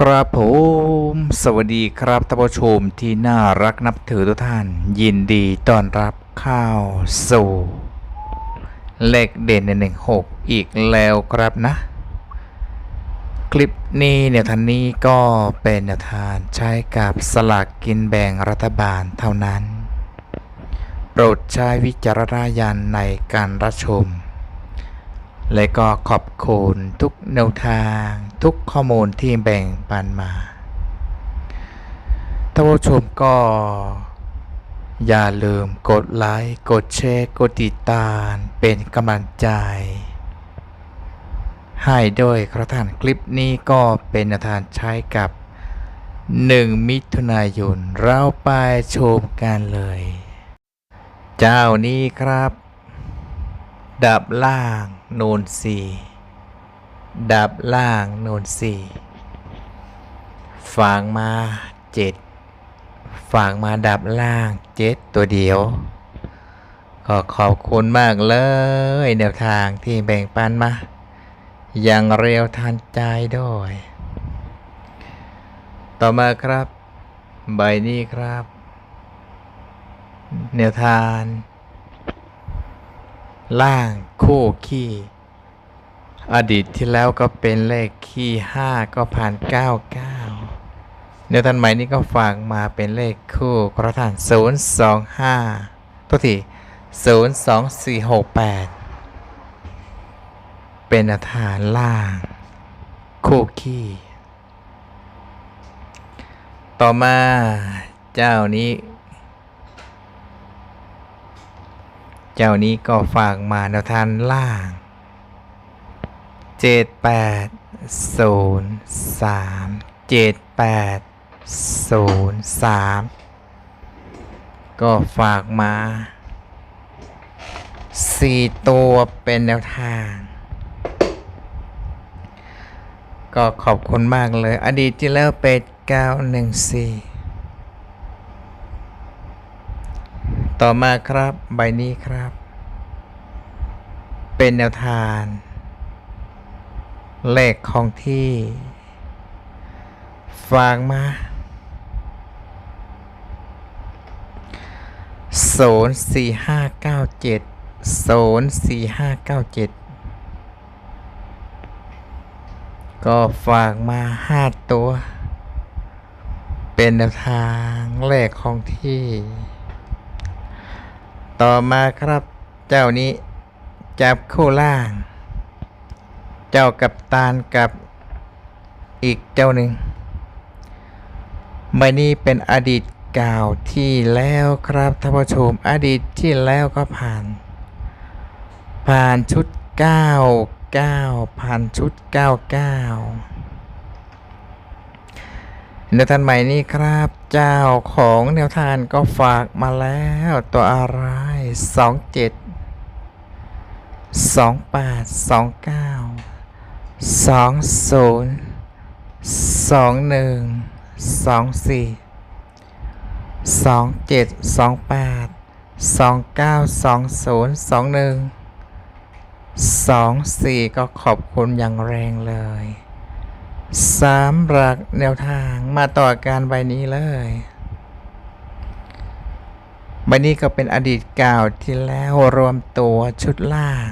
ครับผมสวัสดีครับท่านผู้ชมที่น่ารักนับถือทุกท่าน ยินดีต้อนรับเข้าสู่ เลขเด่นในหนึ่งหกอีกแล้วครับนะ คลิปนี้เนี่ยท่านนี้ก็เป็นแนวทางใช้กับสลากกินแบ่งรัฐบาลเท่านั้น โปรดใช้วิจารณญาณในการรับชม และก็ขอบคุณทุกแนวทางทุกข้อมูลที่แบ่งปันมาท่านผู้ชมก็ อย่าลืมกดไลค์ กดแชร์ กดติดตามเป็นกำลังใจ ให้ด้วยครับท่านคลิปนี้ก็เป็นทางใช้กับ 1 มิถุนายน เราไปชมกันเลย เจ้านี้ครับ ดับล่างโนนสี่ดับล่างโนนสี่ฝางมาเจ็ดฝางมาดับล่างเจ็ดตัวเดียวก็ขอบคุณมากเลยแนวทางที่แบ่งปันมา อย่างเร็วทันใจด้วย ต่อมาครับ ใบนี้ครับ แนวทาง ล่างคู่ขี้ อดีตที่แล้วก็เป็นเลขขี้ห้าก็ผ่านเก้าเก้าเนื้อทันใหม่นี้ก็ฝากมาเป็นเลขคู่กระฐานศูนย์สองห้าทุกทีศูนย์สองสี่หกแปดเป็นอาฐานล่าง คู่ขี้ ต่อมาเจ้านี้ เจ้านี้ก็ฝากมาแนวทางล่าง 7803 7803 ก็ฝากมา 4 ตัวเป็นแนวทาง ก็ขอบคุณมากเลย อดีตที่แล้วเป็ด914 ต่อมาครับใบนี้ครับ เป็นแนวทาง เลขของที่ฝากมาศูนย์สี่ห้าเก้าเจ็ดศูนย์สี่ห้าเก้าเจ็ดก็ฝากมาห้าตัว เป็นแนวทางเลขของที่ ต่อมาครับเจ้านี้จับคู่ล่าง เจ้ากับตาลกับอีกเจ้าหนึ่งใบนี้เป็นอดีตเก่าที่แล้วครับท่านผู้ชมอดีตที่แล้วก็ผ่าน ผ่านชุด 9 9 ผ่านชุด 99 แนวทางใหม่นี้ครับ เจ้าของแนวทางก็ฝากมาแล้วตัวอะไร27 28 29 20 21 24 27 28 29 20 21 24ก็ขอบคุณอย่างแรงเลย สามหลักแนวทางมาต่อการใบนี้เลย ใบนี้ก็เป็นอดีตเก่าที่แล้วรวมตัวชุดล่าง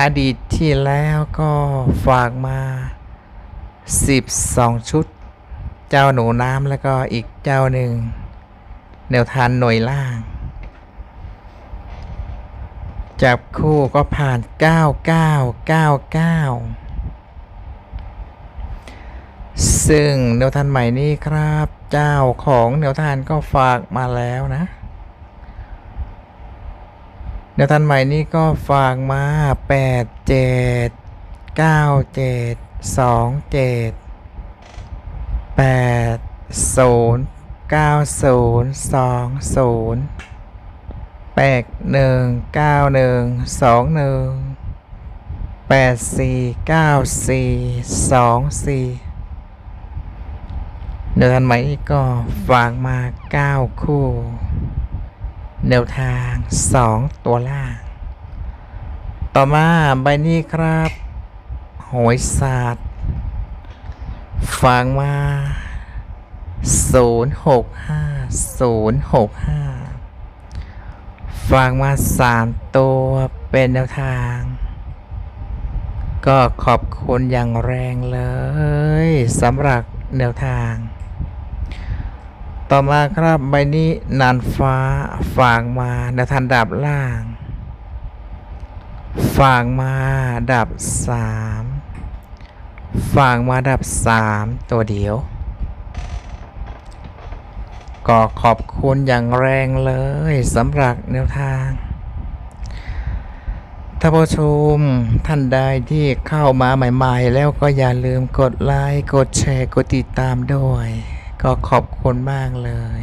อดีตที่แล้วก็ฝากมา 12 ชุด เจ้าหนูน้ำแล้วก็อีกเจ้าหนึ่ง แนวทางหน่วยล่าง จับคู่ก็ผ่าน 9999 ซึ่งแนวทานใหม่นี้ครับ เจ้าของแนวทานก็ฝากมาแล้วนะแนวทานใหม่นี้ก็ฝากมา 8 7 9 7 2 7 8 0 9 0 2 0 8 1 9 1 2 1 8 4 9 4 2 4 แนวทางใหม่นี้ก็ฝากมา 9 คู่ แนวทาง 2 ตัวล่าง ต่อมาใบนี้ครับหวยศาสตร์ฟังมาศูนย์หกห้าศูนย์หกห้าฟังมาสามตัวเป็นแนวทาง ก็ขอบคุณอย่างแรงเลยสำหรับแนวทาง ต่อมาครับใบนี้นานฟ้าฝากมาแนทางดับล่างฝากมาดับสามฝากมาดับสามตัวเดียว ก็ขอบคุณอย่างแรงเลยสำหรับแนวทางท่านผู้ชมท่านใดที่เข้ามาใหม่ ๆ แล้วก็อย่าลืมกดไลค์ กดแชร์ กดติดตามด้วย ก็ขอบคุณมากเลย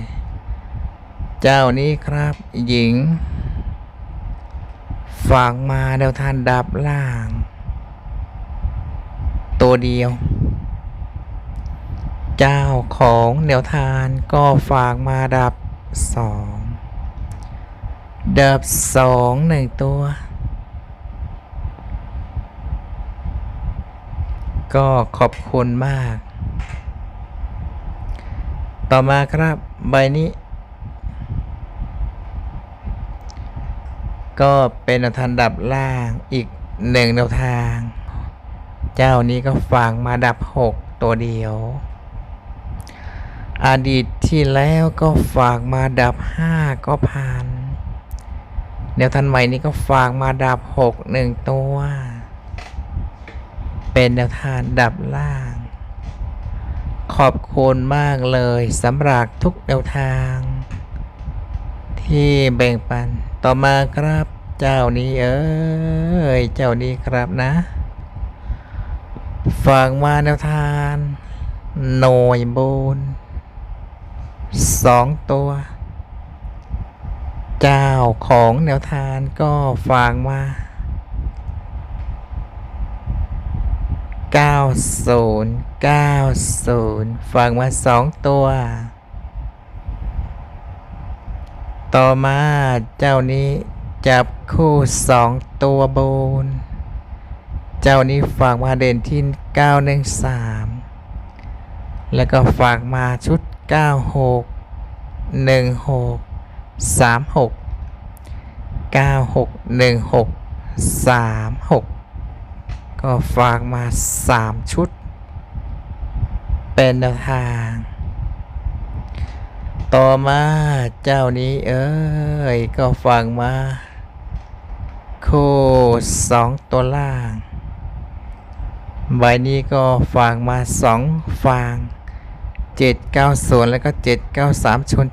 เจ้านี้ครับหญิง ฝากมาแนวทางดับล่าง ตัวเดียว เจ้าของแนวทานก็ฝากมาดับสองดับสองหนึ่งตัว ก็ขอบคุณมาก ต่อมาครับใบนี้ ก็เป็นแนวทางดับล่างอีกหนึ่งแนวทาง เจ้านี้ก็ฝากมาดับหกตัวเดียว อดีตที่แล้วก็ฝากมาดับห้าก็ผ่านแนวทางใหม่นี้ก็ฝากมาดับหกหนึ่งตัว เป็นแนวทางดับล่าง ขอบคุณมากเลยสำหรับทุกแนวทาง ที่แบ่งปันต่อมาครับเจ้านี้เอ้ยเจ้านี้ครับนะฝากมาแนวทางหน่วยบนสองตัว เจ้าของแนวทานก็ฝากมา 90 90ฝากมาสองตัว ต่อมาเจ้านี้จับคู่สองตัวบน เจ้านี้ฝากมาเด่นที่ 913 แล้วก็ฝากมาชุด 96 16 36 96 16 36 ก็ฝากมา 3 ชุด เป็นแนวทาง ต่อมาเจ้านี้เอ้ย ก็ฝากมา โคสองตัวล่าง ใบนี้ก็ฝากมาสองฟาง790 แล้วก็ 793ชน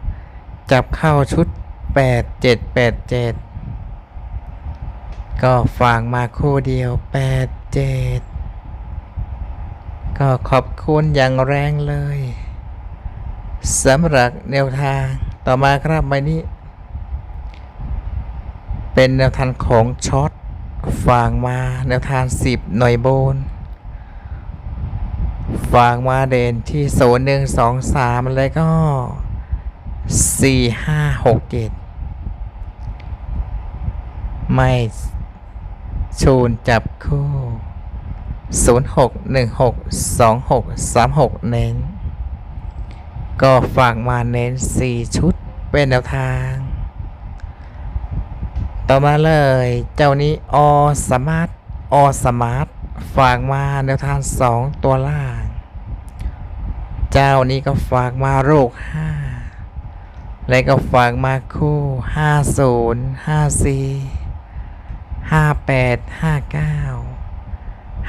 79 จับเข้าชุด 8787 ก็ฝากมาคู่เดียว 87 ก็ขอบคุณอย่างแรงเลยสำหรับแนวทางต่อมาครับใบนี้ เป็นแนวทางของช็อตฝากมาแนวทาง 10 หน่วยโบนฝากมาเด่นที่โซนหนึ่งสองสามแล้วก็สี่ห้าหกเจ็ดไม่ ชูนจับคู่ศูนย์หกหนึ่งหกสองหกสามหกเน้น ก็ฝากมาเน้นสี่ชุดเป็นแนวทาง ต่อมาเลย เจ้านี้อสมาร์ทอสมาร์ทฝากมาแนวทางสองตัวล่าง เจ้านี้ก็ฝากมาโรคห้าแล้วก็ฝากมาคู่ห้าศูนย์ ห้าแปดห้าเก้า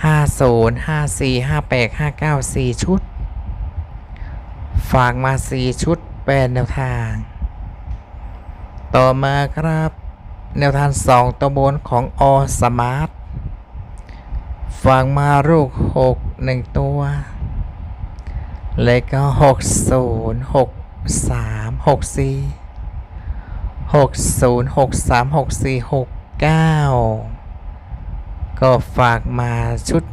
ห้าศูนย์ห้าสี่ห้าแปดห้าเก้าสี่ชุด ฝากมาสี่ชุดเป็นแนวทาง ต่อมาครับ แนวทางสองตัวบนของอสมาร์ทฝากมาลูกหกหนึ่งตัวแล้วก็หกศูนย์หกสามหกสี่หกศูนย์หกสามหกสี่หก เก้าก็ฝากมาชุด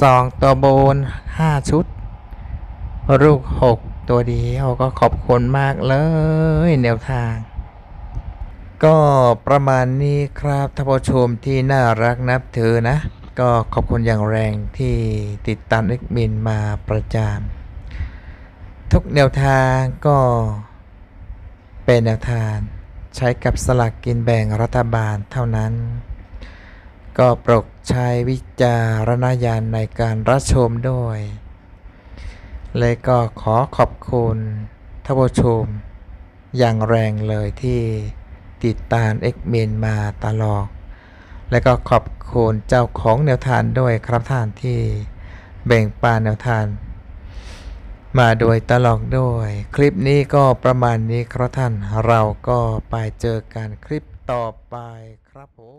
สองตัวบนห้าชุด ลูกหกตัวเดียวก็ขอบคุณมากเลยแนวทาง ก็ประมาณนี้ครับท่านผู้ชมที่น่ารักนับถือนะ ก็ขอบคุณอย่างแรงที่ติดตามเอ็กมินมาประจานทุกแนวทางก็เป็นแนวทาง ใช้กับสลากกินแบ่งรัฐบาลเท่านั้น ก็โปรดใช้วิจารณญาณในการรับชมด้วย เลยก็ขอขอบคุณท่านผู้ชม อย่างแรงเลยที่ติดตามเอ็กเมนมาตลอด และก็ขอบคุณเจ้าของแนวทานด้วยครับท่านที่แบ่งปันแนวทาน มาโดยตลอดด้วย คลิปนี้ก็ประมาณนี้ครับท่านเราก็ไปเจอกันคลิปต่อไปครับผม